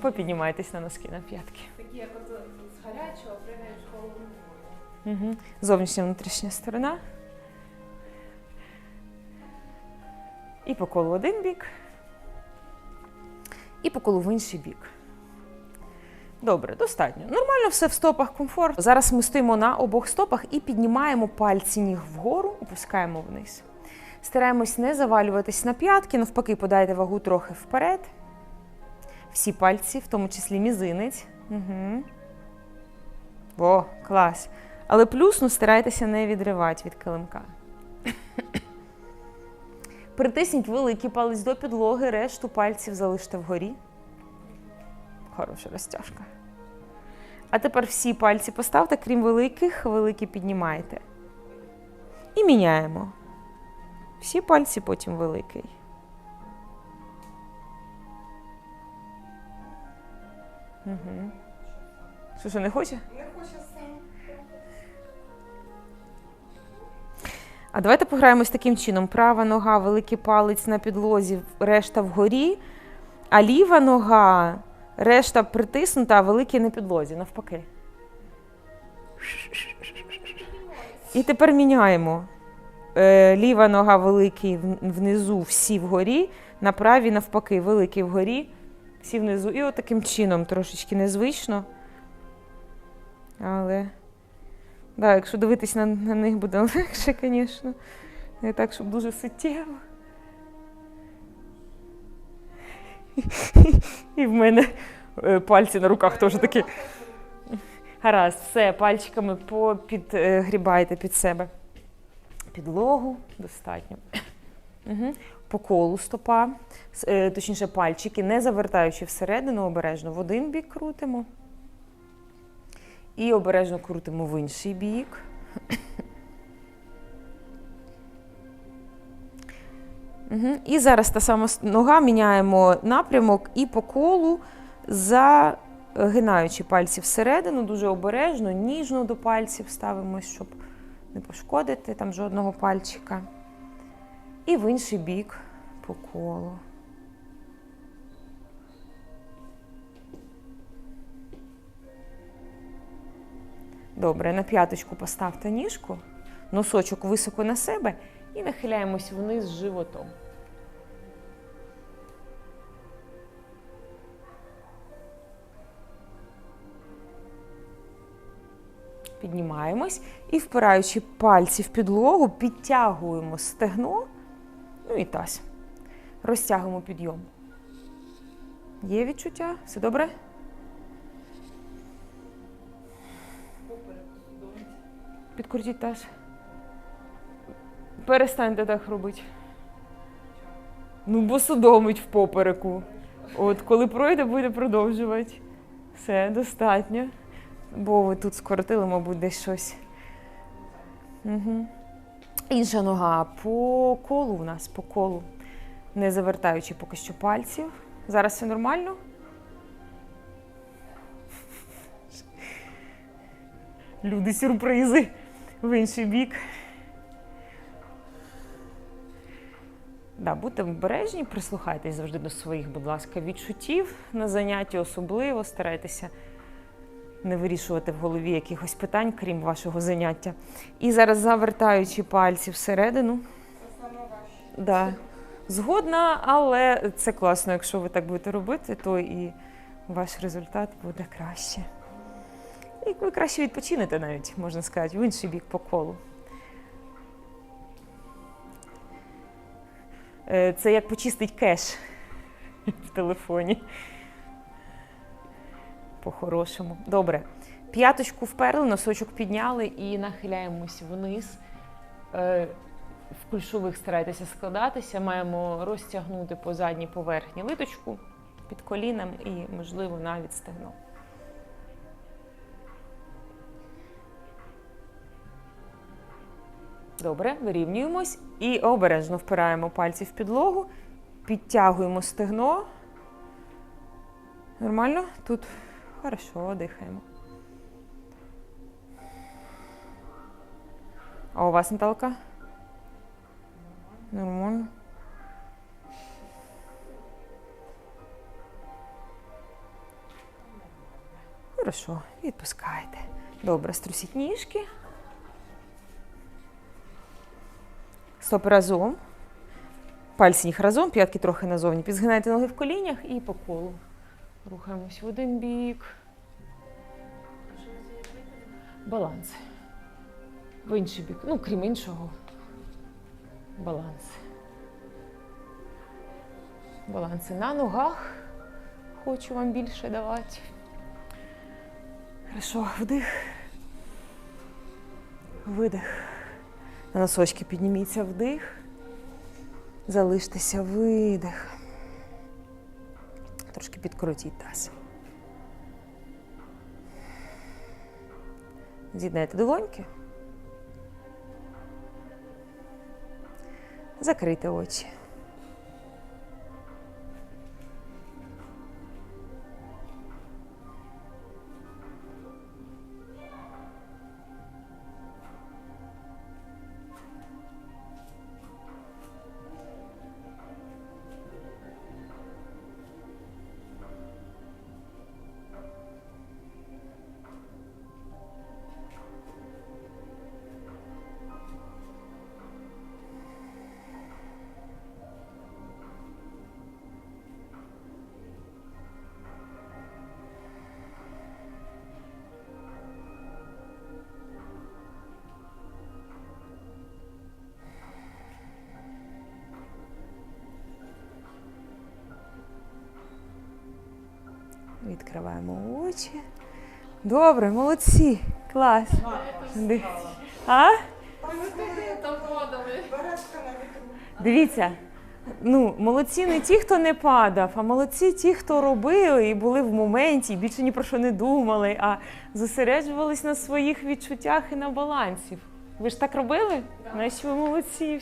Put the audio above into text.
Попіднімайтесь на носки на п'ятки. Такі, як от з гарячого пригаєш голову. Угу. Зовнішня внутрішня сторона. І по колу в один бік. І по колу в інший бік. Добре, достатньо. Нормально все в стопах комфорт. Зараз ми стоїмо на обох стопах і піднімаємо пальці ніг вгору, опускаємо вниз. Стараємось не завалюватись на п'ятки, навпаки, подайте вагу трохи вперед. Всі пальці, в тому числі мізинець. Угу. О, клас. Але плюс ну, старайтеся не відривати від килимка. Притисніть великий палець до підлоги, решту пальців залиште вгорі. Хороша розтяжка. А тепер всі пальці поставте, крім великих, великі піднімаєте. І міняємо. Всі пальці, потім великий. Угу. Що, що, не хоче? Не хоче сам. А давайте пограємось таким чином: права нога, великий палець на підлозі, решта вгорі, а ліва нога, решта притиснута, а великий на підлозі, навпаки. І тепер міняємо. Е, ліва нога великий внизу, всі вгорі, на правій навпаки, великий вгорі, всі внизу. І от таким чином трошечки незвично. Але. Да, якщо дивитись на, на них буде легше, звісно. Не так, щоб дуже суттєво. І в мене е, пальці на руках теж такі. Гаразд, все, пальчиками підгрібайте під себе. Підлогу достатньо. Угу. По колу стопа, е, точніше пальчики, не завертаючи всередину, обережно в один бік крутимо. І обережно крутимо в інший бік. Угу. І зараз та сама нога міняємо напрямок і по колу, загинаючи пальці всередину, дуже обережно, ніжно до пальців ставимось, щоб не пошкодити там жодного пальчика. І в інший бік по колу. Добре, на п'яточку поставте ніжку, носочок високо на себе і нахиляємось вниз животом. Піднімаємось і, впираючи пальці в підлогу, підтягуємо стегно, ну і таз. Розтягуємо підйом. Є відчуття? Все добре? Підкрутіть таз. Перестаньте так робити. Ну, бо судомить в попереку. От коли пройде, буде продовжувати. Все, достатньо. Бо ви тут скоротили, мабуть, десь щось. Угу. Інша нога по колу у нас, по колу. Не завертаючи поки що пальців. Зараз все нормально. Люди сюрпризи в інший бік. Да, будьте обережні, прислухайтесь завжди до своїх, будь ласка, відчуттів на занятті, особливо старайтеся не вирішувати в голові якихось питань, крім вашого заняття. І зараз завертаючи пальці всередину. Це саме важче. Да. Згодна, але це класно, якщо ви так будете робити, то і ваш результат буде краще. І ви краще відпочинете навіть, можна сказати, в інший бік по колу. Е, Це як почистить кеш в телефоні. По-хорошому. Добре. П'яточку вперли, носочок підняли і нахиляємось вниз. Е, В кульшових старайтеся складатися. Маємо розтягнути по задній поверхні литочку під коліном і, можливо, навіть стегно. Добре, вирівнюємось і обережно впираємо пальці в підлогу, підтягуємо стегно. Нормально? Тут хорошо, дихаємо. А у вас Наталка? Нормально. Хорошо, відпускайте. Добре, струсіть ніжки. Стопи разом. Пальці ніг разом, п'ятки трохи назовні. Підзгинайте ноги в колінях і по колу. Рухаємось в один бік. Баланс. В інший бік. Ну, крім іншого. Баланс. Баланси на ногах. Хочу вам більше давати. Хорошо, вдих. Видих. На носочки підніміться вдих. Залиштеся видих. Трошки підкрутіть таз. З'єднайте долоньки. Закрийте очі. Відкриваємо очі. Добре, молодці. Клас. А? Дивіться. Ну, молодці не ті, хто не падав, а молодці ті, хто робили і були в моменті, і більше ні про що не думали, а зосереджувались на своїх відчуттях і на балансі. Ви ж так робили? Значить, ви молодці.